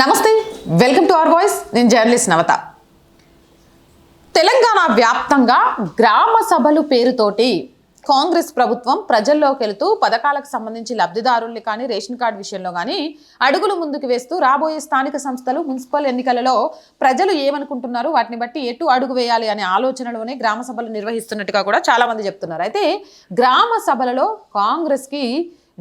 నమస్తే welcome to our voice. నేను journalist నవత. తెలంగాణ వ్యాప్తంగా గ్రామ సభలు పేరుతోటి కాంగ్రెస్ ప్రభుత్వం ప్రజల్లోకి వెళుతూ పథకాలకు సంబంధించి లబ్ధిదారుల్ని కానీ రేషన్ కార్డు విషయంలో కానీ అడుగులు ముందుకు వేస్తూ రాబోయే స్థానిక సంస్థలు మున్సిపల్ ఎన్నికలలో ప్రజలు ఏమనుకుంటున్నారు? వాటిని బట్టి ఎటు అడుగు వేయాలి అనే ఆలోచనలోనే గ్రామ సభలు నిర్వహిస్తున్నట్టుగా కూడా చాలామంది చెప్తున్నారు. అయితే గ్రామ సభలలో కాంగ్రెస్కి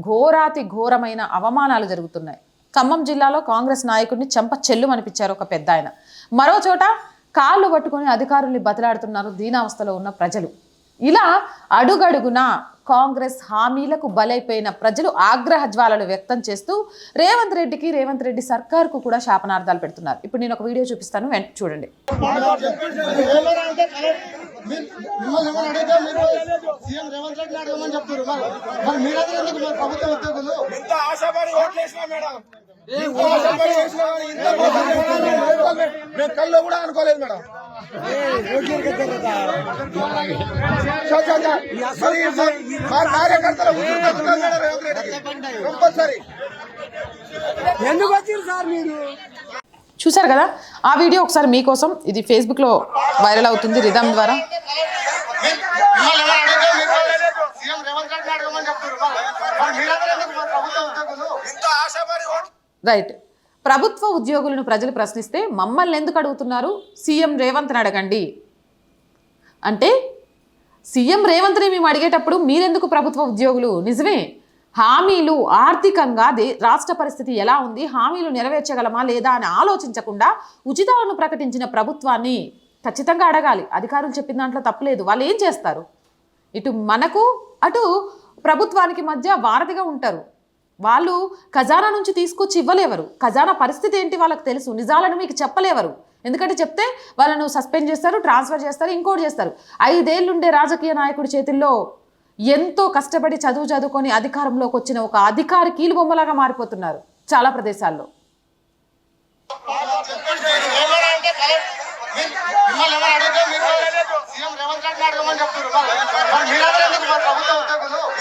ఘోరాతి ఘోరమైన అవమానాలు జరుగుతున్నాయి. ఖమ్మం జిల్లాలో కాంగ్రెస్ నాయకుడిని చెంప చెల్లు అనిపించారు ఒక పెద్ద ఆయన మరో చోట కాళ్ళు పట్టుకొని అధికారుల్ని బతలాడుతున్నారు దీనావస్థలో ఉన్న ప్రజలు. ఇలా అడుగడుగున కాంగ్రెస్ హామీలకు బలైపోయిన ప్రజలు ఆగ్రహ జ్వాలలు వ్యక్తం చేస్తూ రేవంత్ రెడ్డికి రేవంత్ రెడ్డి సర్కార్కు కూడా శాపనార్థాలు పెడుతున్నారు. ఇప్పుడు నేను ఒక వీడియో చూపిస్తాను వెంట చూడండి. మిమ్మల్ని ఏమైనా అడిగితే మీరు సీఎం రేవంత్ రెడ్డిని అడగమని చెప్తారు మరి మరి మీరైతే ఎందుకు మరి ప్రభుత్వ ఉద్యోగులు? ఇంత ఆశపడి ఓట్లేసినా మేడం. మేము కల్లో కూడా అనుకోలేదు మేడం. కార్యకర్తల. కంపల్సరీ. ఎందుకు వచ్చారు సార్ మీరు? చూశారు కదా? ఆ వీడియో ఒకసారి మీకోసం ఇది ఫేస్బుక్లో వైరల్ అవుతుంది రిధమ్ ద్వారా. రైట్ ప్రభుత్వ ఉద్యోగులను ప్రజలు ప్రశ్నిస్తే మమ్మల్ని ఎందుకు అడుగుతున్నారు? సీఎం రేవంత్ని అడగండి. అంటే సీఎం రేవంత్ని మేము అడిగేటప్పుడు మీరెందుకు ప్రభుత్వ ఉద్యోగులు? నిజమే. హామీలు ఆర్థికంగా దే రాష్ట్ర పరిస్థితి ఎలా ఉంది? హామీలు నెరవేర్చగలమా లేదా అని ఆలోచించకుండా ఉచితాలను ప్రకటించిన ప్రభుత్వాన్ని ఖచ్చితంగా అడగాలి. అధికారులు చెప్పిన దాంట్లో తప్పలేదు. వాళ్ళు ఏం చేస్తారు? ఇటు మనకు అటు ప్రభుత్వానికి మధ్య వారధిగా ఉంటారు. వాళ్ళు ఖజానా నుంచి తీసుకొచ్చి ఇవ్వలేవరు. ఖజానా పరిస్థితి ఏంటి వాళ్ళకి తెలుసు. నిజాలను మీకు చెప్పలేవరు. ఎందుకంటే చెప్తే వాళ్ళను సస్పెండ్ చేస్తారు ట్రాన్స్ఫర్ చేస్తారు ఇంకోటి చేస్తారు. ఐదేళ్ళుండే రాజకీయ నాయకుడి చేతుల్లో ఎంతో కష్టపడి చదువు చదువుకొని అధికారంలోకి వచ్చిన ఒక అధికారి కీలుబొమ్మలాగా మారిపోతున్నారు చాలా ప్రదేశాల్లో.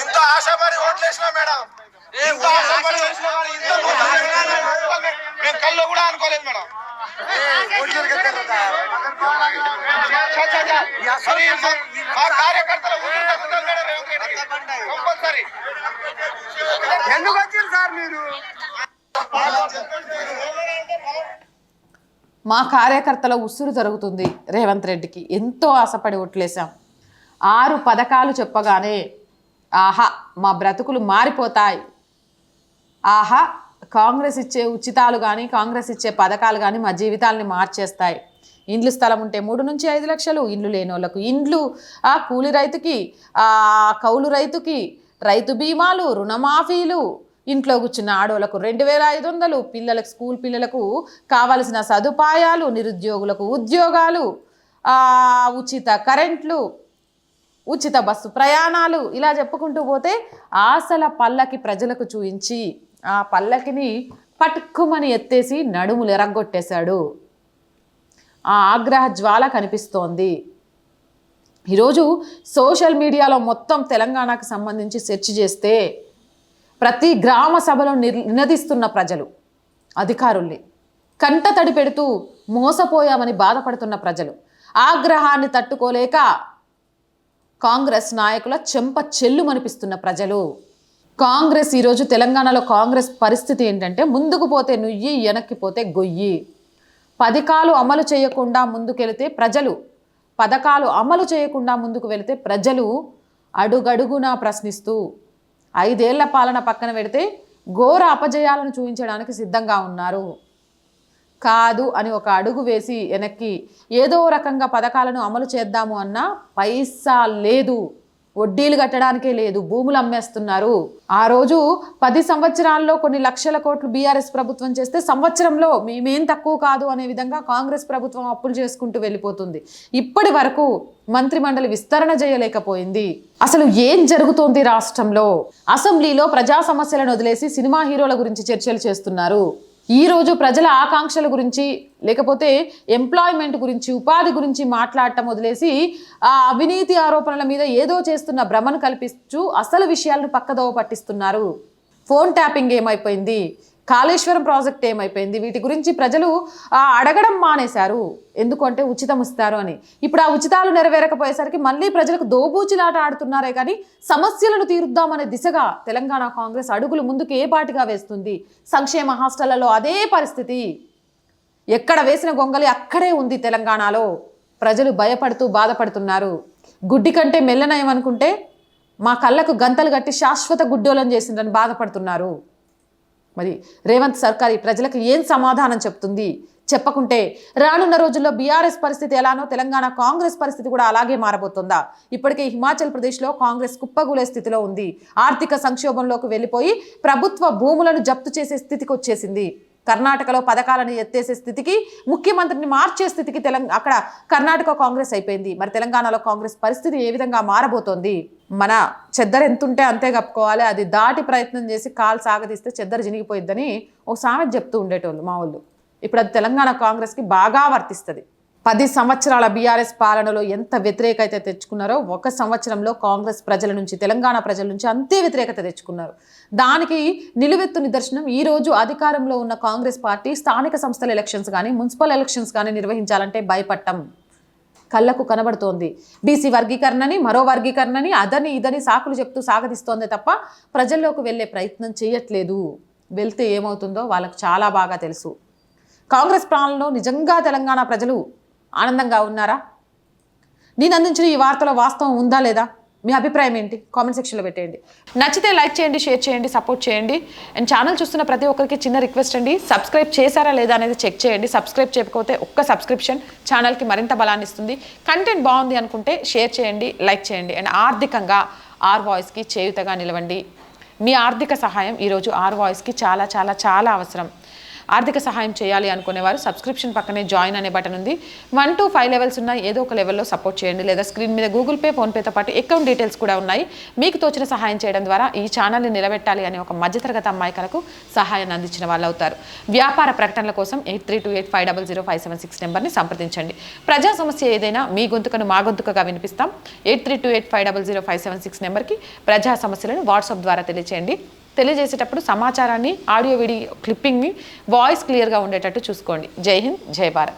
ఇంత ఆశపడి ఓట్లేసినా మేడం. మేము కూడా అనుకోలేదు మేడం. మా కార్యకర్తల ఉసురు తగ్గుతాం మేడం రేవంత్ రెడ్డికి. కంపల్సరీ. ఎందుకు వచ్చారు సార్ మీరు? మా కార్యకర్తల ఉసురు జరుగుతుంది రేవంత్ రెడ్డికి. ఎంతో ఆశపడి ఓట్లేశాం. ఆరు పథకాలు చెప్పగానే ఆహా మా బ్రతుకులు మారిపోతాయి. ఆహా కాంగ్రెస్ ఇచ్చే ఉచితాలు కానీ కాంగ్రెస్ ఇచ్చే పథకాలు కానీ మా జీవితాలని మార్చేస్తాయి. ఇండ్లు స్థలం ఉంటే మూడు నుంచి ఐదు లక్షలు ఇండ్లు లేని వాళ్ళకు ఇండ్లు ఆ కూలి రైతుకి ఆ కౌలు రైతుకి రైతు బీమాలు రుణమాఫీలు ఇంట్లో కూర్చున్న ఆడోళ్ళకు రెండు వేల ఐదు వందలు పిల్లలకు స్కూల్ పిల్లలకు కావలసిన సదుపాయాలు నిరుద్యోగులకు ఉద్యోగాలు ఉచిత కరెంట్లు ఉచిత బస్సు ప్రయాణాలు ఇలా చెప్పుకుంటూ పోతే ఆశల పల్లకి ప్రజలకు చూయించి ఆ పల్లకిని పట్టుకుమని ఎత్తేసి నడుములు ఎరగొట్టేశాడు. ఆ ఆగ్రహ జ్వాల కనిపిస్తోంది. ఈరోజు సోషల్ మీడియాలో మొత్తం తెలంగాణకు సంబంధించి సెర్చ్ చేస్తే ప్రతి గ్రామ సభలో నిర్- నినదిస్తున్న ప్రజలు అధికారుల్ని కంట తడి పెడుతూ మోసపోయామని బాధపడుతున్న ప్రజలు ఆగ్రహాన్ని తట్టుకోలేక కాంగ్రెస్ నాయకుల చెంప చెల్లుమనిపిస్తున్న ప్రజలు. కాంగ్రెస్ ఈరోజు తెలంగాణలో కాంగ్రెస్ పరిస్థితి ఏంటంటే ముందుకు పోతే నుయ్యి వెనక్కి పోతే గొయ్యి. పథకాలు అమలు చేయకుండా ముందుకెళితే ప్రజలు పథకాలు అమలు చేయకుండా ముందుకు వెళితే ప్రజలు అడుగడుగునా ప్రశ్నిస్తూ ఐదేళ్ళ పాలన పక్కన పెడితే ఘోర అపజయాలను చూపించడానికి సిద్ధంగా ఉన్నారు. కాదు అని ఒక అడుగు వేసి వెనక్కి ఏదో రకంగా పథకాలను అమలు చేద్దాము అన్నా పైసా లేదు. వడ్డీలు కట్టడానికే లేదు భూములు అమ్మేస్తున్నారు. ఆ రోజు పది సంవత్సరాల్లో కొన్ని లక్షల కోట్లు బీఆర్ఎస్ ప్రభుత్వం చేస్తే సంవత్సరంలో మేమేం తక్కువ కాదు అనే విధంగా కాంగ్రెస్ ప్రభుత్వం అప్పులు చేసుకుంటూ వెళ్ళిపోతుంది. ఇప్పటి వరకు మంత్రిమండలి విస్తరణ చేయలేకపోయింది. అసలు ఏం జరుగుతోంది రాష్ట్రంలో? అసెంబ్లీలో ప్రజా సమస్యలను వదిలేసి సినిమా హీరోల గురించి చర్చలు చేస్తున్నారు. ఈ రోజు ప్రజల ఆకాంక్షల గురించి లేకపోతే ఎంప్లాయ్మెంట్ గురించి ఉపాధి గురించి మాట్లాడటం వదిలేసి ఆ అవినీతి ఆరోపణల మీద ఏదో చేస్తున్న భ్రమను కల్పిస్తూ అసలు విషయాలను పక్కదోవ పట్టిస్తున్నారు. ఫోన్ ట్యాపింగ్ ఏమైపోయింది? కాళేశ్వరం ప్రాజెక్ట్ ఏమైపోయింది? వీటి గురించి ప్రజలు అడగడం మానేశారు. ఎందుకంటే ఉచితం ఇస్తారు అని. ఇప్పుడు ఆ ఉచితాలు నెరవేరకపోయేసరికి మళ్ళీ ప్రజలకు దోబూచిలాట ఆడుతున్నారే కానీ సమస్యలను తీరుద్దామనే దిశగా తెలంగాణ కాంగ్రెస్ అడుగులు ముందుకు ఏ పాటిగా వేస్తుంది? సంక్షేమ హాస్టళ్ళలో అదే పరిస్థితి. ఎక్కడ వేసిన గొంగలి అక్కడే ఉంది తెలంగాణలో. ప్రజలు భయపడుతూ బాధపడుతున్నారు. గుడ్డి కంటే మెల్లనయమనుకుంటే మా కళ్ళకు గంతలు కట్టి శాశ్వత గుడ్డోలం చేసిందని బాధపడుతున్నారు. మరి రేవంత్ సర్కార్ ఈ ప్రజలకు ఏం సమాధానం చెప్తుంది? చెప్పకుంటే రానున్న రోజుల్లో బీఆర్ఎస్ పరిస్థితి ఎలానో తెలంగాణ కాంగ్రెస్ పరిస్థితి కూడా అలాగే మారబోతుందా? ఇప్పటికే హిమాచల్ ప్రదేశ్లో కాంగ్రెస్ కుప్పగూలే స్థితిలో ఉంది. ఆర్థిక సంక్షోభంలోకి వెళ్ళిపోయి ప్రభుత్వ భూములను జప్తు చేసే స్థితికి వచ్చేసింది. కర్ణాటకలో పథకాలను ఎత్తేసే స్థితికి ముఖ్యమంత్రిని మార్చే స్థితికి తెలంగాణ అక్కడ కర్ణాటక కాంగ్రెస్ అయిపోయింది. మరి తెలంగాణలో కాంగ్రెస్ పరిస్థితి ఏ విధంగా మారబోతోంది? మన చెద్దరు ఎంతుంటే అంతే కప్పుకోవాలి. అది దాటి ప్రయత్నం చేసి కాలు సాగదీస్తే చెద్దరు చినిగిపోయిద్దని ఒక సామెత చెప్తూ ఉండేటోళ్ళు మా వాళ్ళు. ఇప్పుడు అది తెలంగాణ కాంగ్రెస్కి బాగా వర్తిస్తుంది. పది సంవత్సరాల బీఆర్ఎస్ పాలనలో ఎంత వ్యతిరేకత తెచ్చుకున్నారో ఒక సంవత్సరంలో కాంగ్రెస్ ప్రజల నుంచి తెలంగాణ ప్రజల నుంచి అంతే వ్యతిరేకత తెచ్చుకున్నారు. దానికి నిలువెత్తు నిదర్శనం ఈరోజు అధికారంలో ఉన్న కాంగ్రెస్ పార్టీ స్థానిక సంస్థల ఎలక్షన్స్ కానీ మున్సిపల్ ఎలక్షన్స్ కానీ నిర్వహించాలంటే భయపడటం కళ్ళకు కనబడుతోంది. బీసీ వర్గీకరణని మరో వర్గీకరణని అదని ఇదని సాకులు చెప్తూ సాగదిస్తోంది తప్ప ప్రజల్లోకి వెళ్ళే ప్రయత్నం చేయట్లేదు. వెళ్తే ఏమవుతుందో వాళ్ళకు చాలా బాగా తెలుసు. కాంగ్రెస్ ప్రాణంలో నిజంగా తెలంగాణ ప్రజలు ఆనందంగా ఉన్నారా? నేను అందించిన ఈ వార్తలో వాస్తవం ఉందా లేదా? మీ అభిప్రాయం ఏంటి? కామెంట్ సెక్షన్లో పెట్టేయండి. నచ్చితే లైక్ చేయండి షేర్ చేయండి సపోర్ట్ చేయండి. అండ్ ఛానల్ చూస్తున్న ప్రతి ఒక్కరికి చిన్న రిక్వెస్ట్ అండి. సబ్స్క్రైబ్ చేశారా లేదా అనేది చెక్ చేయండి. సబ్స్క్రైబ్ చేయకపోతే ఒక్క సబ్స్క్రిప్షన్ ఛానల్కి మరింత బలాన్ని ఇస్తుంది. కంటెంట్ బాగుంది అనుకుంటే షేర్ చేయండి లైక్ చేయండి. అండ్ ఆర్థికంగా ఆర్ వాయిస్కి చేయుతగా నిలవండి. మీ ఆర్థిక సహాయం ఈరోజు ఆర్ వాయిస్కి చాలా చాలా చాలా అవసరం. ఆర్థిక సహాయం చేయాలి అనుకునేవారు సబ్స్క్రిప్షన్ పక్కనే జాయిన్ అనే బటన్ ఉంది. వన్ టు ఫైవ్ లెవెల్స్ ఉన్నాయి ఏదో ఒక లెవెల్లో సపోర్ట్ చేయండి. లేదా స్క్రీన్ మీద గూగుల్ పే ఫోన్పేతో పాటు అకౌంట్ డీటెయిల్స్ కూడా ఉన్నాయి. మీకు తోచిన సహాయం చేయడం ద్వారా ఈ ఛానల్ని నిలబెట్టాలి అనే ఒక మధ్యతరగతి అమ్మాయికలకు సహాయాన్ని అందించిన వాళ్ళు అవుతారు. వ్యాపార ప్రకటనల కోసం eight three two eight five double zero five seven six నెంబర్ని సంప్రదించండి. ప్రజా సమస్య ఏదైనా మీ గొంతుకను మా గొంతుకగా వినిపిస్తాం. Eight three two eight five double zero five seven six నెంబర్కి ప్రజా సమస్యలను వాట్సాప్ ద్వారా తెలియచేయండి. తెలియజేసేటప్పుడు సమాచారాన్ని ఆడియో వీడియో క్లిప్పింగ్ని వాయిస్ క్లియర్గా ఉండేటట్టు చూసుకోండి. జై హింద్ జై భారత్.